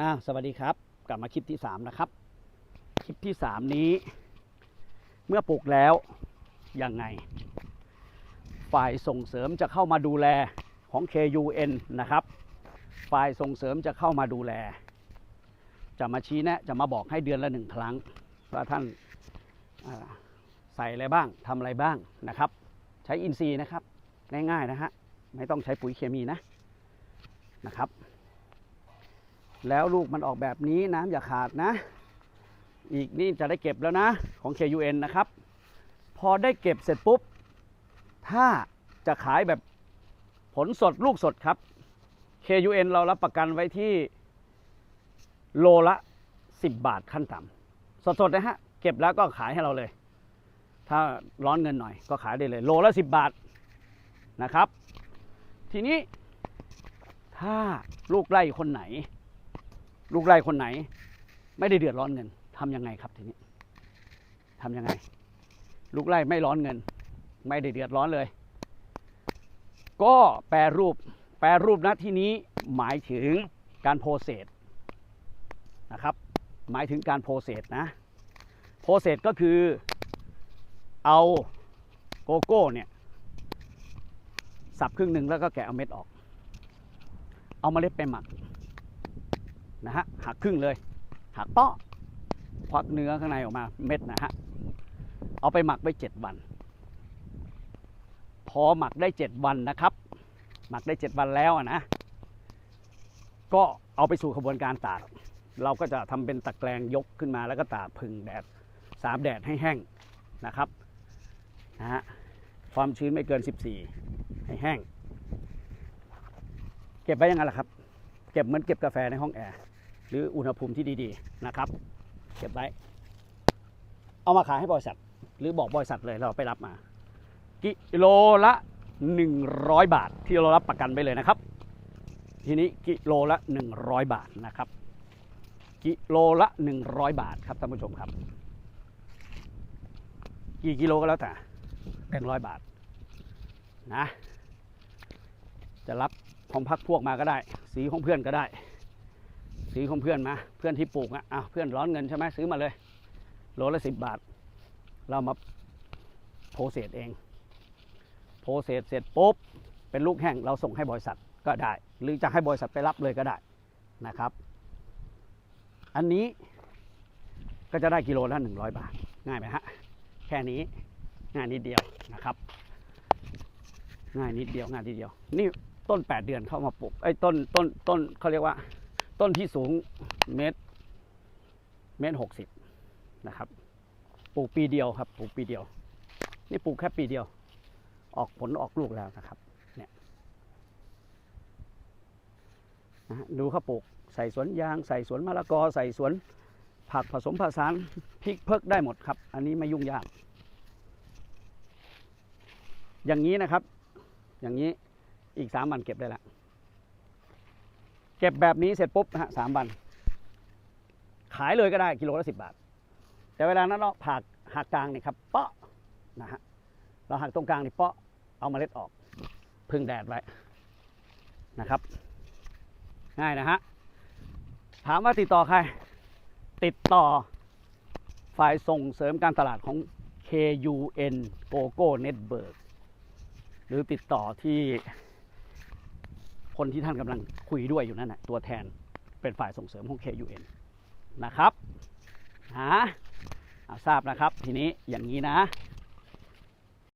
อ่าสวัสดีครับ กลับมาคลิปที่3นะครับ คลิปที่3นี้ เมื่อปลูกแล้วยังไง ฝ่ายส่งเสริมจะเข้ามาดูแลของ KUN นะครับ ฝ่ายส่งเสริมจะเข้ามาดูแล จะมาชี้แนะจะมาบอกให้เดือนละหนึ่งครั้งว่าท่านใส่อะไรบ้างทำอะไรบ้างนะครับ ใช้อินทรีย์นะครับ ง่ายๆนะฮะไม่ต้องใช้ปุ๋ยเคมีนะนะครับ แล้วลูกมันออกแบบนี้น้ำอย่าขาดนะ อีกนี่จะได้เก็บแล้วนะของ KUN นะครับ พอได้เก็บเสร็จปุ๊บ ถ้าจะขายแบบผลสดลูกสดครับ KUN เรารับประกันไว้ที่โลละ 10 บาทขั้นต่ำสดๆนะฮะ เก็บแล้วก็ขายให้เราเลย ถ้าร้อนเงินหน่อยก็ขายได้เลย โลละ 10 บาทนะครับ ทีนี้ถ้าลูกไร่คนไหน ลูกไร่คนไหน ไม่ได้เดือดร้อนเงินทำยังไงครับทีนี้ทำยังไง ลูกไร่ไม่ร้อนเงิน ไม่ได้เดือดร้อนเลย ก็แปรรูป แปรรูปนะที่นี้หมายถึงการโพเซสนะครับ หมายถึงการโพเซสนะโพเซสก็คือเอาโกโก้เนี่ยสับครึ่งหนึ่งแล้วก็แกะเอาเม็ดออก เอาเมล็ดไปหมัก นะฮะหักครึ่งเลย หักเปาะควักเนื้อข้างในออกมาเม็ดนะฮะเอาไปหมักไว้เจ็ดวัน พอหมักได้เจ็ดวันนะครับ หมักได้เจ็ดวันแล้วนะ ก็เอาไปสู่กระบวนการตากเราก็จะทำเป็นตะแกรงยกขึ้นมาแล้วก็ตากพึ่งแดดสามแดดให้แห้งนะครับนะฮะความชื้นไม่เกิน 14 ให้แห้ง เก็บไว้ยังไงล่ะครับ เก็บเหมือนเก็บกาแฟในห้องแอร์ หรืออุณหภูมิที่ดีๆนะครับเก็บไว้เอามาขายให้บริษัท หรือบอกบริษัทเลยเราไปรับมา กิโลละ 100 บาท ที่เรารับประกันไปเลยนะครับ ทีนี้กิโลละ 100 บาทนะครับ กิโลละ 100 บาทครับท่านผู้ชมครับ กี่กิโลก็แล้วแต่100บาทนะจะรับของพักพวกมาก็ได้ สีของเพื่อนก็ได้ สีของเพื่อนมา เพื่อนที่ปลูกอะอ้าวเพื่อนร้อนเงินใช่ไหมซื้อมาเลยโลละสิบบาท เรามาโพเซสเอง โพเซสเสร็จปุ๊บเป็นลูกแห้งเราส่งให้บริษัทก็ได้ หรือจะให้บริษัทไปรับเลยก็ได้นะครับ อันนี้ก็จะได้กิโลละหนึ่งร้อยบาท ง่ายไหมฮะ แค่นี้ง่ายนิดเดียวนะครับ ง่ายนิดเดียวง่ายนิดเดียว นี่ต้น8เดือนเข้ามาปลูกไอ้ต้นต้นต้นเขาเรียกว่า ต้นที่สูงเมตรเมตรหกสิบนะครับ ปลูกปีเดียวครับ ปลูกปีเดียว นี่ปลูกแค่ปีเดียว ออกผลออกลูกแล้วนะครับ เนี่ยนะดูเขาปลูกใส่สวนยาง ใส่สวนมะละกอ ใส่สวนผักผสมผสานพริกเพิกได้หมดครับ อันนี้ไม่ยุ่งยาก อย่างนี้นะครับ อย่างนี้อีกสามวันเก็บได้ละ เก็บแบบนี้เสร็จปุ๊บนะฮะสามวัน ขายเลยก็ได้กิโลละสิบบาท แต่เวลานั้นเราผักหักกลางนี่ครับเปาะนะฮะเราหักตรงกลางนี่เปาะเอาเมล็ดออก พึ่งแดดไว้นะครับ ง่ายนะฮะถามว่าติดต่อใคร ติดต่อฝ่ายส่งเสริมการตลาดของ KUN GoGo Network หรือติดต่อที่ คนที่ท่านกำลังคุยด้วยอยู่นั่นแหะตัวแทนเป็นฝ่ายส่งเสริมของ KUN นะครับฮะเอาทราบนะครับ ทีนี้อย่างนี้นะ